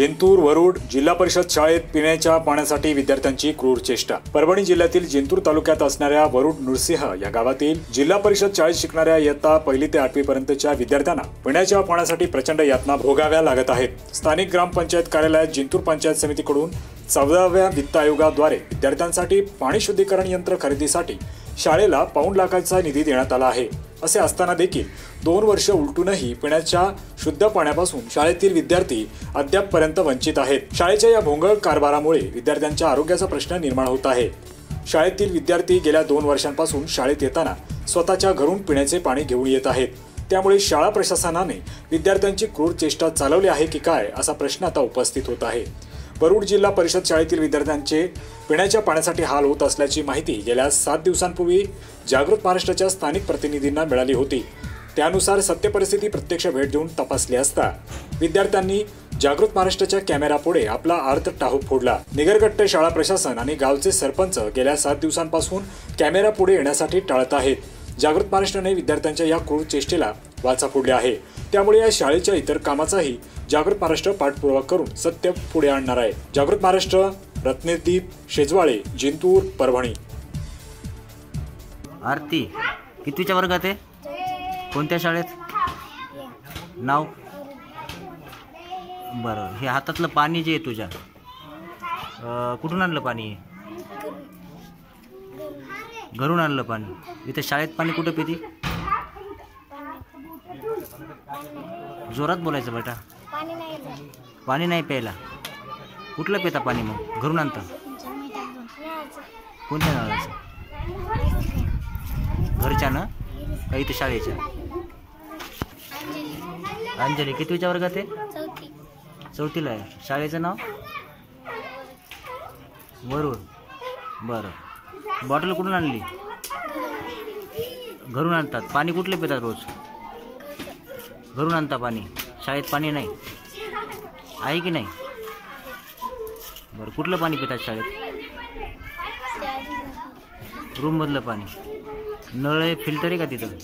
जिंतूर वरुड जिल्हा परिषद शाळेत पिण्याच्या पाण्यासाठी विद्यार्थ्यांची क्रूर चेष्टा. परभणी जिल्ह्यातील जिंतूर तालुक्यात असणाऱ्या वरुड नृसिंह या गावातील जिल्हा परिषद शाळेत शिकणाऱ्या इयत्ता पहिली ते आठवी पर्यंतच्या विद्यार्थ्यांना पिण्याच्या पाण्यासाठी प्रचंड यातना भोगाव्या लागत आहेत. स्थानिक ग्रामपंचायत कार्यालयात जिंतूर पंचायत समितीकडून चौदाव्या वित्त आयोगाद्वारे विद्यार्थ्यांसाठी पाणी शुद्धीकरण यंत्र खरेदीसाठी शाळेला पाऊण लाखाचा निधी देण्यात आला आहे. असे असताना देखील दोन वर्ष उलटूनही पिण्याच्या शुद्ध पाण्यापासून शाळेतील विद्यार्थी अद्यापपर्यंत वंचित आहेत. शाळेच्या या भोंगळ कारभारामुळे विद्यार्थ्यांच्या आरोग्याचा प्रश्न निर्माण होत आहे. शाळेतील विद्यार्थी गेल्या दोन वर्षांपासून शाळेत येताना स्वतःच्या घरून पिण्याचे पाणी घेऊन येत आहेत. त्यामुळे शाळा प्रशासनाने विद्यार्थ्यांची क्रूर चेष्टा चालवली आहे की काय असा प्रश्न आता उपस्थित होत आहे. वरुड जिल्हा परिषद शाळेतील विद्यार्थ्यांचे पिण्याच्या पाण्यासाठी हाल होत असल्याची माहिती गेल्या सात दिवसांपूर्वी जागृत महाराष्ट्राच्या स्थानिक प्रतिनिधींना मिळाली होती. त्यानुसार सत्य परिस्थिती प्रत्यक्ष भेट देऊन तपासली असता विद्यार्थ्यांनी जागृत महाराष्ट्राच्या कॅमेरापुढे आपला अर्थ टाहू फोडला. निगरगट्ट शाळा प्रशासन आणि गावचे सरपंच गेल्या सात दिवसांपासून कॅमेरापुढे येण्यासाठी टाळत आहेत. जागृत महाराष्ट्राने विद्यार्थ्यांच्या या क्रूर चेष्टेला वाचा फोडले आहे. त्यामुळे या शाळेच्या इतर कामाचाही जागृत महाराष्ट्र पाठपुरावा करून सत्य पुढे आणणार आहे. जागृत महाराष्ट्र रत्नदीप शेजवाळे जिंतूर परभणी. आरती कितीच्या वर्गात आहे? कोणत्या शाळेत? नाव? बरं हे हातातलं पाणी जे आहे तुझ्या अं, कुठून आणलं पाणी? घरून आणलं पाणी. इथे शाळेत पाणी कुठं पिती? जोरात बोलायचं बेटा. पाणी नाही येत. पाणी नाही प्यायला? कुठलं पिता पाणी मग? घरून आणतं? कोणत्या नळाचं? घरच्यानं? का इथे शाळेच्या? अंजली. कितवीच्या वर्गात आहे? चौथी. चौथीला आहे. शाळेचं नाव? वरुड. बरं. बॉटल कुठून आणली? घरून आणतात. पाणी कुठले पितात रोज? घरून आणता पाणी? शाळेत पाणी नाही. आहे की नाही? बरं कुठलं पाणी पितात शाळेत? रूममधलं पाणी. नळ आहे फिल्टर आहे का तिथं?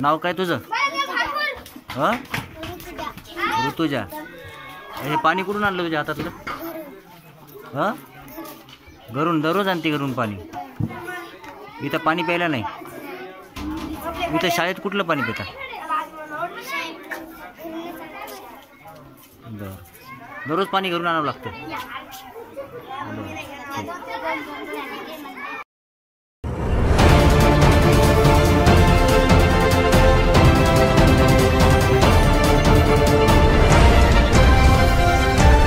नाव काय तुझं? हां? ऋतुजा. हे पाणी कुठून आणलं तुझ्या हातातलं? हां? घरून दररोज आणते घरून पाणी. इथं पाणी प्यायला नाही. इथं शाळेत कुठलं पाणी पिता? बरं. दररोज पाणी घरून आणावं लागतं. बरं